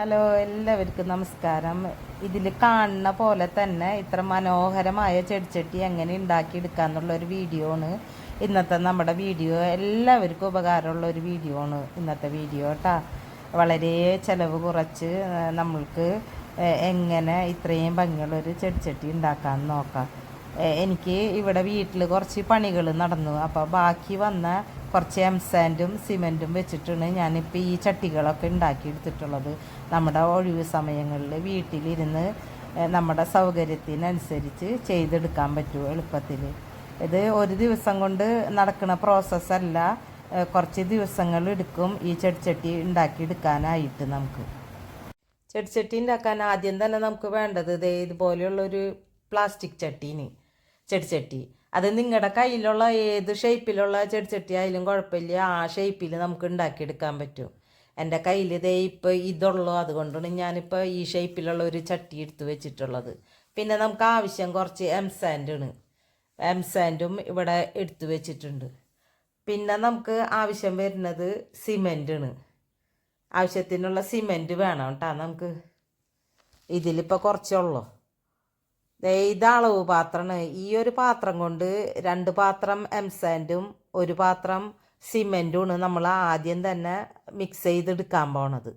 Hello എല്ലാവർക്കും നമസ്കാരം. ഇതിൽ കാണുന്ന പോലെ തന്നെ ഇത്ര മനോഹരമായ ചെടിച്ചട്ടി എങ്ങനെ ഉണ്ടാക്കിയെടുക്കാന്നുള്ള ഒരു വീഡിയോ ആണ്. ഇന്നത്തെ നമ്മുടെ വീഡിയോ എല്ലാവർക്കും ഉപകാരമുള്ള ഒരു വീഡിയോ ആണ് ഇന്നത്തെ വീഡിയോ കേട്ടോ. വളരെ ചിലവ് കുറച്ച് നമ്മൾക്ക് എങ്ങനെ ഇത്രയും ഭംഗിയുള്ളൊരു ചെടിച്ചട്ടി ഉണ്ടാക്കാമെന്ന് നോക്കാം. എനിക്ക് ഇവിടെ വീട്ടിൽ കുറച്ച് പണികൾ നടന്നു. അപ്പോൾ ബാക്കി വന്ന കുറച്ച് എംസാൻഡും സിമെന്റും വെച്ചിട്ടാണ് ഞാനിപ്പോൾ ഈ ചട്ടികളൊക്കെ ഉണ്ടാക്കിയെടുത്തിട്ടുള്ളത്. നമ്മുടെ ഒഴിവ് സമയങ്ങളിൽ വീട്ടിലിരുന്ന് നമ്മുടെ സൗകര്യത്തിനനുസരിച്ച് ചെയ്തെടുക്കാൻ പറ്റും എളുപ്പത്തിൽ ഇത് ഒരു ദിവസം കൊണ്ട് നടക്കുന്ന പ്രോസസ്സല്ല കുറച്ച് ദിവസങ്ങൾ എടുക്കും ഈ ചെടിച്ചട്ടി ഉണ്ടാക്കിയെടുക്കാനായിട്ട് നമുക്ക്. ചെടിച്ചട്ടി ഉണ്ടാക്കാൻ ആദ്യം തന്നെ നമുക്ക് വേണ്ടത് ഇതേ ഇതുപോലെയുള്ളൊരു പ്ലാസ്റ്റിക് ചട്ടീന് ചെടിച്ചട്ടി അത് നിങ്ങളുടെ കയ്യിലുള്ള ഏത് ഷേപ്പിലുള്ള ചെടിച്ചട്ടി ആയാലും കുഴപ്പമില്ല ആ ഷേപ്പിൽ നമുക്ക് ഉണ്ടാക്കിയെടുക്കാൻ പറ്റും. എന്റെ കയ്യിൽ ഇതേ ഇപ്പോൾ ഇതുള്ളൂ. അതുകൊണ്ടാണ് ഞാനിപ്പോൾ ഈ ഷേപ്പിലുള്ള ഒരു ചട്ടി എടുത്ത് വെച്ചിട്ടുള്ളത്. പിന്നെ നമുക്ക് ആവശ്യം കുറച്ച് എം സാൻഡാണ് എം സാൻഡും ഇവിടെ എടുത്തു വെച്ചിട്ടുണ്ട്. പിന്നെ നമുക്ക് ആവശ്യം വരുന്നത് സിമെന്റാണ് ആവശ്യത്തിനുള്ള സിമെന്റ് വേണം കേട്ടോ നമുക്ക്. ഇതിലിപ്പോൾ കുറച്ചുള്ളൂ ദേ ഇത് അളവ് പാത്രമാണ് ഈ ഒരു പാത്രം കൊണ്ട് രണ്ട് പാത്രം എം സാൻഡും ഒരു പാത്രം സിമെന്റുമാണ് നമ്മൾ ആദ്യം തന്നെ മിക്സ് ചെയ്തെടുക്കാൻ പോണത്.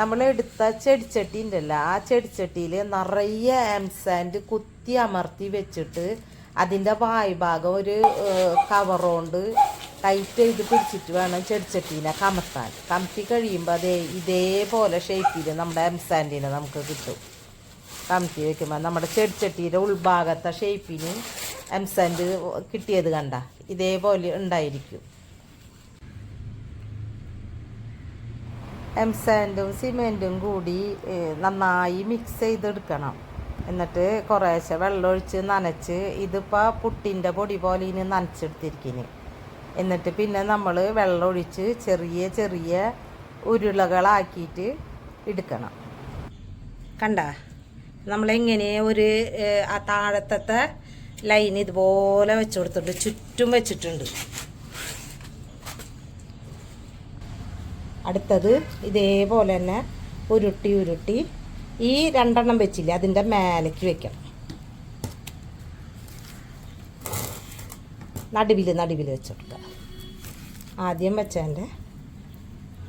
നമ്മൾ എടുത്ത ചെടിച്ചട്ടി ഉണ്ടല്ലോ ആ ചെടിച്ചട്ടിയിൽ നിറയെ എംസാൻഡ് കുത്തി അമർത്തി വെച്ചിട്ട് അതിന്റെ വായ് ഭാഗം ഒരു കവർ കൊണ്ട് ടൈറ്റ് ചെയ്ത് പിടിച്ചിട്ട് വേണം ചെടിച്ചട്ടീനെ കമത്താൻ. കമത്തി കഴിയുമ്പോൾ അതേ ഇതേപോലെ ഷേപ്പിൽ നമ്മുടെ എം സാൻഡിനെ നമുക്ക് കിട്ടും. കമത്തി വെക്കുമ്പോൾ നമ്മുടെ ചെടിച്ചട്ടിയുടെ ഉൾഭാഗത്തെ ഷേപ്പിന് എംസാൻഡ് കിട്ടിയത് കണ്ട? ഇതേപോലെ ഉണ്ടായിരിക്കും. എംസാൻഡും സിമെന്റും കൂടി നന്നായി മിക്സ് ചെയ്തെടുക്കണം. എന്നിട്ട് കുറേശ്ശെ വെള്ളമൊഴിച്ച് നനച്ച് ഇതിപ്പോൾ പുട്ടിന്റെ പൊടി പോലെ ഇനി നനച്ചെടുത്തിരിക്കുന്നു. എന്നിട്ട് പിന്നെ നമ്മൾ വെള്ളമൊഴിച്ച് ചെറിയ ചെറിയ ഉരുളകളാക്കിയിട്ട് എടുക്കണം. കണ്ട? നമ്മളെങ്ങനെ ഒരു ആ താഴത്തെ ലൈൻ ഇതുപോലെ വെച്ച് കൊടുത്തിട്ടുണ്ട്. ചുറ്റും വെച്ചിട്ടുണ്ട്. അടുത്തത് ഇതേപോലെ തന്നെ ഉരുട്ടി ഉരുട്ടി ഈ രണ്ടെണ്ണം വെച്ചില്ലേ അതിന്റെ മേലേക്ക് വെക്കണം. നടുവിൽ നടുവിൽ വെച്ചെടുക്കുക. ആദ്യം വെച്ചതിന്റെ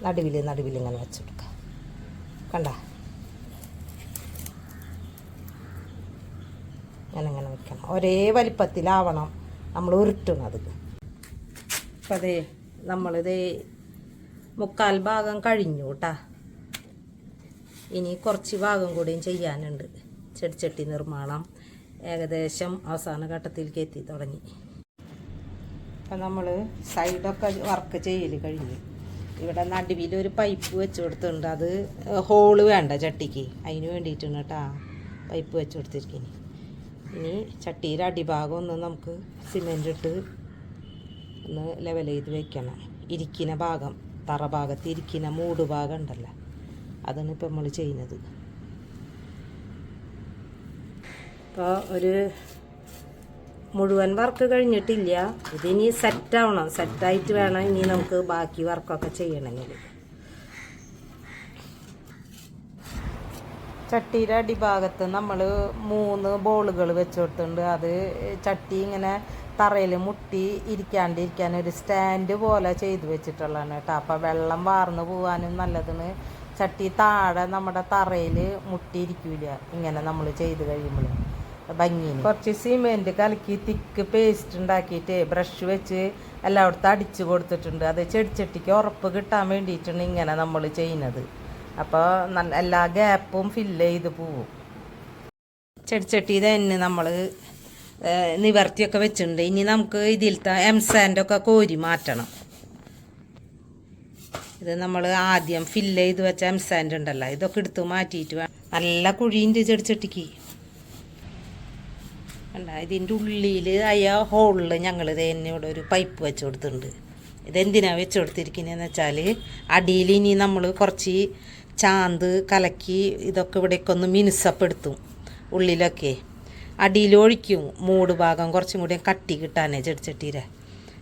നടുവിൽ നടുവിൽ ഇങ്ങനെ വെച്ച് കൊടുക്കുക കണ്ട? ഇങ്ങനെ അങ്ങനെ വെക്കണം ഒരേ വലിപ്പത്തിലാവണം നമ്മൾ ഉരുട്ടുന്നത്. അപ്പം അതെ നമ്മളിത് മുക്കാൽ ഭാഗം കഴിഞ്ഞു കേട്ടാ ഇനി കുറച്ച് ഭാഗം കൂടിയും ചെയ്യാനുണ്ട്. ചെടിച്ചട്ടി നിർമ്മാണം ഏകദേശം അവസാന ഘട്ടത്തിലേക്ക് എത്തി തുടങ്ങി. അപ്പം നമ്മൾ സൈഡൊക്കെ വർക്ക് ചെയ്യൽ കഴിഞ്ഞു. ഇവിടെ നടുവിൽ ഒരു പൈപ്പ് വെച്ച് കൊടുത്തിട്ടുണ്ട്. അത് ഹോൾ വേണ്ട ചട്ടിക്ക്. അതിന് വേണ്ടിയിട്ടാണ് കേട്ടാ പൈപ്പ് വെച്ച് കൊടുത്തിരിക്കുന്നത് ഇനി ചട്ടിയുടെ അടിഭാഗം ഒന്ന് നമുക്ക് സിമെന്റ് ഇട്ട് ഒന്ന് ലെവൽ ചെയ്ത് വെക്കണം. ഇരിക്കുന്ന ഭാഗം തറ ഭാഗത്ത് ഇരിക്കുന്ന മൂട് ഭാഗം ഉണ്ടല്ലോ. അതാണ് ഇപ്പം നമ്മൾ ചെയ്യുന്നത്. ഇപ്പോൾ ഒരു മുഴുവൻ വർക്ക് കഴിഞ്ഞിട്ടില്ല. ഇതിനി സെറ്റാവണം സെറ്റായിട്ട് വേണം ഇനി നമുക്ക് ബാക്കി വർക്കൊക്കെ ചെയ്യണമെങ്കിൽ. ചട്ടിയുടെ അടിഭാഗത്ത് നമ്മൾ മൂന്ന് ബോളുകൾ വെച്ച് അത് ചട്ടി ഇങ്ങനെ തറയിൽ മുട്ടി ഇരിക്കാണ്ടിരിക്കാൻ ഒരു സ്റ്റാൻഡ് പോലെ ചെയ്തു വെച്ചിട്ടുള്ളതാണ് കേട്ടോ. അപ്പോൾ വെള്ളം വാർന്നു പോകാനും നല്ലതെന്ന് ചട്ടി താഴെ നമ്മുടെ തറയിൽ മുട്ടിയിരിക്കില്ല ഇങ്ങനെ നമ്മൾ ചെയ്ത് കഴിയുമ്പോൾ. ഭംഗിന് കുറച്ച് സിമെന്റ് കലക്കി തിക്ക് പേസ്റ്റ് ഉണ്ടാക്കിയിട്ട് ബ്രഷ് വെച്ച് എല്ലായിടത്തും അടിച്ച് കൊടുത്തിട്ടുണ്ട്. അത് ചെടിച്ചട്ടിക്ക് ഉറപ്പ് കിട്ടാൻ വേണ്ടിയിട്ടാണ് ഇങ്ങനെ നമ്മൾ ചെയ്യുന്നത്. അപ്പോൾ നല്ല എല്ലാ ഗ്യാപ്പും ഫില്ല് ചെയ്ത് പോവും. ചെടിച്ചട്ടി തന്നെ നമ്മൾ നിവർത്തിയൊക്കെ വെച്ചിട്ടുണ്ട്. ഇനി നമുക്ക് ഇതിലത്തെ എംസാൻഡൊക്കെ കോരി മാറ്റണം. ഇത് നമ്മൾ ആദ്യം ഫില്ല് ചെയ്ത് വെച്ച എംസാൻഡ് ഉണ്ടല്ലോ ഇതൊക്കെ എടുത്ത് മാറ്റിയിട്ട് വേണം. നല്ല കുഴിയുണ്ട് ചെടിച്ചട്ടിക്ക്. അല്ല ഇതിന്റെ ഉള്ളിൽ അയ ഹോളിൽ ഞങ്ങൾ തന്നെ ഇവിടെ ഒരു പൈപ്പ് വെച്ച് കൊടുത്തിട്ടുണ്ട്. ഇതെന്തിനാണ് വെച്ച് കൊടുത്തിരിക്കുന്നതെന്ന് വെച്ചാൽ അടിയിൽ ഇനി നമ്മൾ കുറച്ച് ചാന്ത് കലക്കി ഇതൊക്കെ ഇവിടേക്ക് ഒന്ന് മിനുസപ്പെടുത്തും ഉള്ളിലൊക്കെ. അടിയിലൊഴിക്കും മൂട് ഭാഗം കുറച്ചും കൂടി കട്ടി കിട്ടാനേ ചെടിച്ചട്ടീരെ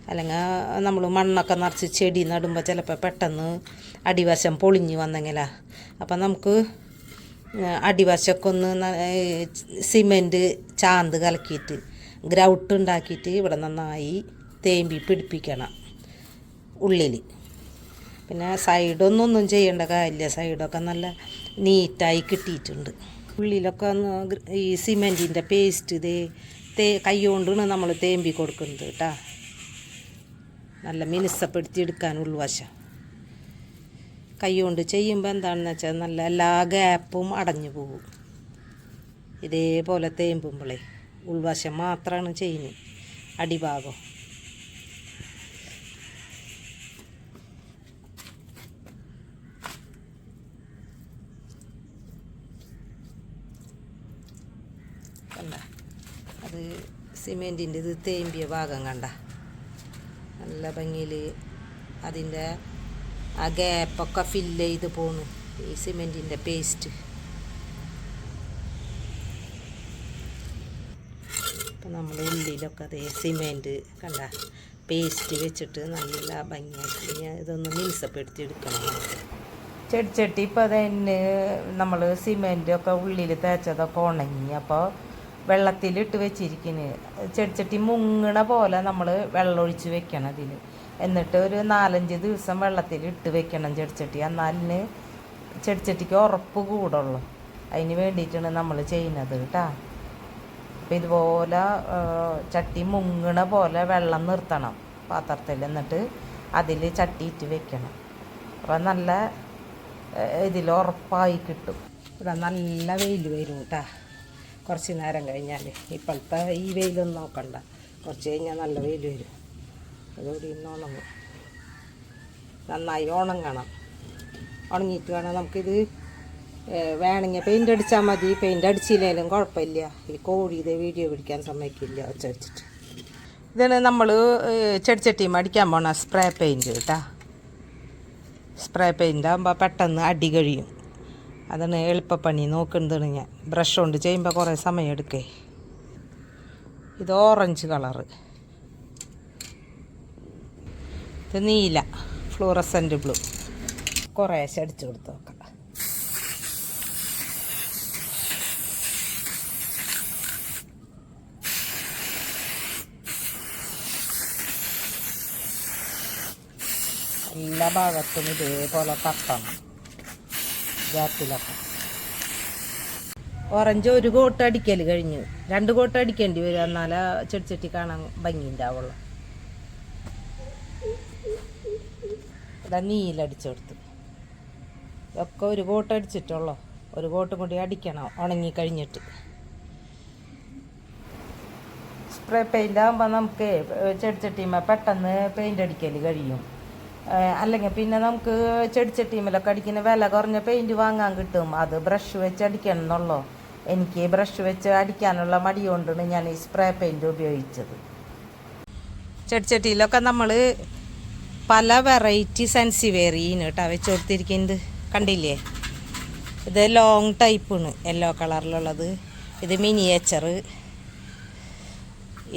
അല്ലെങ്കിൽ നമ്മൾ മണ്ണൊക്കെ നിറച്ച് ചെടി നടുമ്പോൾ ചിലപ്പോൾ പെട്ടെന്ന് അടിവശം പൊളിഞ്ഞ് വന്നെങ്കിലാ. അപ്പം നമുക്ക് അടിവശമൊക്കെ ഒന്ന് സിമെന്റ് ചാന്ത് കലക്കിയിട്ട് ഗ്രൗട്ട് ഉണ്ടാക്കിയിട്ട് ഇവിടെ നന്നായി തേമ്പി പിടിപ്പിക്കണം ഉള്ളിൽ പിന്നെ സൈഡൊന്നും ഒന്നും ചെയ്യേണ്ട കാര്യമില്ല. സൈഡൊക്കെ നല്ല നീറ്റായി കിട്ടിയിട്ടുണ്ട്. ഉള്ളിലൊക്കെ ഒന്ന് ഈ സിമെന്റിന്റെ പേസ്റ്റ് ഇത് തേ കൈകൊണ്ടാണ് നമ്മൾ തേമ്പി കൊടുക്കുന്നത് കേട്ടോ നല്ല മിനുസപ്പെടുത്തി എടുക്കാൻ ഉൾവശം. കൈ കൊണ്ട് ചെയ്യുമ്പോൾ എന്താണെന്ന് വെച്ചാൽ നല്ല എല്ലാ ഗ്യാപ്പും അടഞ്ഞു പോകും. ഇതേപോലെ തേമ്പുമ്പോളേ ഉൾവശം മാത്രമാണ് ചെയ്യുന്നത്. അടിഭാഗം കണ്ട അത് സിമെന്റിന്റെ ഇത് തേമ്പിയ ഭാഗം കണ്ട. നല്ല ഭംഗിയിൽ അതിന്റെ ആ ഗ്യാപ്പൊക്കെ ഫില്ല് ചെയ്ത് പോണു ഈ സിമെന്റിന്റെ പേസ്റ്റ് ഇപ്പം നമ്മൾ ഉള്ളിലൊക്കെ അതേ സിമെന്റ് കണ്ട. പേസ്റ്റ് വെച്ചിട്ട് നല്ല ഞാൻ ഇതൊന്ന് മിനുസപ്പെടുത്തി എടുക്കണം. ചെടിച്ചട്ടി ഇപ്പോൾ തന്നെ നമ്മൾ സിമെന്റൊക്കെ ഉള്ളിൽ തേച്ചതൊക്കെ ഉണങ്ങി. അപ്പോൾ വെള്ളത്തിലിട്ട് വെച്ചിരിക്കുന്നത് ചെടിച്ചട്ടി മുങ്ങണ പോലെ നമ്മൾ വെള്ളമൊഴിച്ച് വെക്കണം അതിൽ എന്നിട്ട് ഒരു നാലഞ്ച് ദിവസം വെള്ളത്തിൽ ഇട്ട് വെക്കണം ചെടിച്ചട്ടി എന്നാലിന് ചെടിച്ചട്ടിക്ക് ഉറപ്പ് കൂടുള്ളൂ. അതിന് വേണ്ടിയിട്ടാണ് നമ്മൾ ചെയ്യുന്നത് കേട്ടോ. അപ്പം ഇതുപോലെ ചട്ടി മുങ്ങണ പോലെ വെള്ളം നിർത്തണം പാത്രത്തിൽ എന്നിട്ട് അതിൽ ചട്ടി ഇട്ട് വെക്കണം. അപ്പം നല്ല ഇതിൽ ഉറപ്പായി കിട്ടും. ഇവിടെ നല്ല വെയിൽ വരും കേട്ടാ. കുറച്ച് നേരം കഴിഞ്ഞാൽ ഇപ്പോഴത്തെ ഈ വെയിലൊന്നും നോക്കണ്ട. കുറച്ച് കഴിഞ്ഞാൽ നല്ല വെയിൽ വരും. അതോടെ ഇന്ന് ഉണങ്ങും. നന്നായി ഉണങ്ങണം. ഉണങ്ങിയിട്ട് വേണം നമുക്കിത് വേണമെങ്കിൽ പെയിന്റ് അടിച്ചാൽ മതി. പെയിന്റ് അടിച്ചില്ലെങ്കിലും കുഴപ്പമില്ല. ഈ കോഴി ഇത് വീഡിയോ പിടിക്കാൻ സമ്മതിക്കില്ല ഒച്ചടിച്ചിട്ട് ഇതാണ് നമ്മൾ ചെടിച്ചട്ടിയും അടിക്കാൻ പോണ സ്പ്രേ പെയിന്റ് കേട്ടാ സ്പ്രേ പെയിന്റ് ആകുമ്പോൾ പെട്ടെന്ന് അടി കഴിയും. അതാണ് എളുപ്പപ്പണി നോക്കുന്നതാണ് ഞാൻ. ബ്രഷ് കൊണ്ട് ചെയ്യുമ്പോൾ കുറേ സമയം എടുക്കേ. ഇത് ഓറഞ്ച് കളറ് ഇത് നീല ഫ്ലൂറസെന്റ് ബ്ലൂ കുറേശ്ശെ അടിച്ചു കൊടുത്ത് നോക്കാം. എല്ലാ ഭാഗത്തും ഇതേപോലെ തട്ടണം. ഗ്യാപ്പിലൊക്കെ ഓറഞ്ച് ഒരു കോട്ട് അടിക്കൽ കഴിഞ്ഞു. രണ്ട് കോട്ട് അടിക്കേണ്ടി വരും. എന്നാലേ ചെടിച്ചട്ടി കാണാൻ ഭംഗി ഉണ്ടാവുള്ളൂ ഇതാ നീലടിച്ചു കൊടുത്തു ഇതൊക്കെ ഒരു കോട്ട് അടിച്ചിട്ടുള്ളൂ. ഒരു കോട്ടും കൂടി അടിക്കണം ഉണങ്ങി കഴിഞ്ഞിട്ട് സ്പ്രേ പെയിന്റ് ആകുമ്പോൾ നമുക്ക് ചെടിച്ചട്ടിയുമ്പോൾ പെട്ടെന്ന് പെയിന്റ് അടിക്കൽ കഴിയും. അല്ലെങ്കിൽ പിന്നെ നമുക്ക് ചെടിച്ചട്ടിമലൊക്കെ അടിക്കുന്ന വില കുറഞ്ഞ പെയിന്റ് വാങ്ങാൻ കിട്ടും. അത് ബ്രഷ് വെച്ച് അടിക്കണം എന്നുള്ളൂ എനിക്ക് ബ്രഷ് വെച്ച് അടിക്കാനുള്ള മടി കൊണ്ടാണ് ഞാൻ ഈ സ്പ്രേ പെയിന്റ് ഉപയോഗിച്ചത്. ചെടിച്ചട്ടിയിലൊക്കെ നമ്മൾ പല വെറൈറ്റി സെൻസിവേറിയാണ് കേട്ടോ വെച്ച് കൊടുത്തിരിക്കുന്നത് കണ്ടില്ലേ? ഇത് ലോങ് ടൈപ്പാണ് യെല്ലോ കളറിലുള്ളത് ഇത് മിനിയേച്ചർ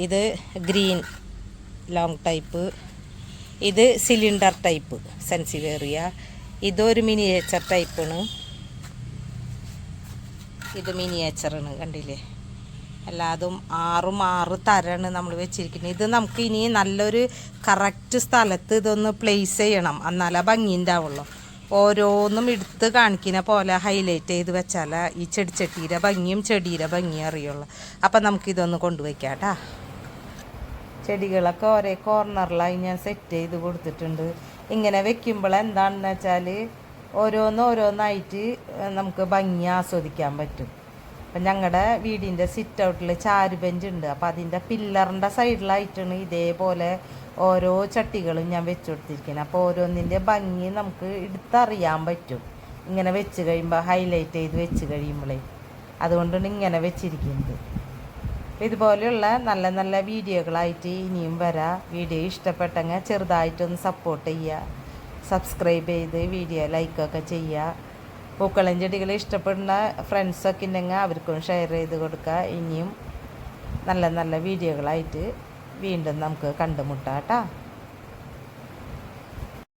ഇത് ഗ്രീൻ ലോങ് ടൈപ്പ് ഇത് സിലിണ്ടർ ടൈപ്പ് സെൻസിവേറിയ ഇതൊരു മിനിയേച്ചർ ടൈപ്പാണ് ഇത് മിനിയേച്ചറാണ് കണ്ടില്ലേ? അല്ലാതും ആറും ആറ് തരാണ് നമ്മൾ വെച്ചിരിക്കുന്നത്. ഇത് നമുക്ക് ഇനി നല്ലൊരു കറക്റ്റ് സ്ഥലത്ത് ഇതൊന്ന് പ്ലേസ് ചെയ്യണം. എന്നാലേ ഭംഗി ഉണ്ടാവുള്ളൂ. ഓരോന്നും എടുത്ത് കാണിക്കുന്ന പോലെ ഹൈലൈറ്റ് ചെയ്ത് വെച്ചാൽ ഈ ചെടിച്ചട്ടിയുടെ ഭംഗിയും ചെടിയുടെ ഭംഗിയും അറിയുള്ളൂ. അപ്പം നമുക്കിതൊന്ന് കൊണ്ടുവയ്ക്കാം കേട്ടാ ചെടികളൊക്കെ ഒരേ കോർണറിലായി ഞാൻ സെറ്റ് ചെയ്ത് കൊടുത്തിട്ടുണ്ട്. ഇങ്ങനെ വെക്കുമ്പോൾ എന്താണെന്ന് വെച്ചാൽ ഓരോന്ന് ഓരോന്നായിട്ട് നമുക്ക് ഭംഗി ആസ്വദിക്കാൻ പറ്റും. അപ്പം ഞങ്ങളുടെ വീടിന്റെ സിറ്റ് ഔട്ടിൽ ചാരു ബെഞ്ച് ഉണ്ട്. അപ്പോൾ അതിന്റെ പില്ലറിന്റെ സൈഡിലായിട്ടാണ് ഇതേപോലെ ഓരോ ചട്ടികളും ഞാൻ വെച്ച് കൊടുത്തിരിക്കുന്നത് അപ്പോൾ ഓരോന്നിന്റെ ഭംഗി നമുക്ക് എടുത്തറിയാൻ പറ്റും. ഇങ്ങനെ വെച്ച് കഴിയുമ്പോൾ ഹൈലൈറ്റ് ചെയ്ത് വെച്ച് കഴിയുമ്പോഴേ അതുകൊണ്ടാണ് ഇങ്ങനെ വെച്ചിരിക്കുന്നത്. ഇതുപോലെയുള്ള നല്ല നല്ല വീഡിയോകളായിട്ട് ഇനിയും വരാം. വീഡിയോ ഇഷ്ടപ്പെട്ടെങ്കിൽ ചെറുതായിട്ടൊന്ന് സപ്പോർട്ട് ചെയ്യുക. സബ്സ്ക്രൈബ് ചെയ്ത് വീഡിയോ ലൈക്കൊക്കെ ചെയ്യുക. പൂക്കളം ചെടികൾ ഇഷ്ടപ്പെടുന്ന ഫ്രണ്ട്സൊക്കെ ഉണ്ടെങ്കിൽ അവർക്കും ഷെയർ ചെയ്ത് കൊടുക്കുക. ഇനിയും നല്ല നല്ല വീഡിയോകളായിട്ട് വീണ്ടും നമുക്ക് കണ്ടുമുട്ടാം കേട്ടോ.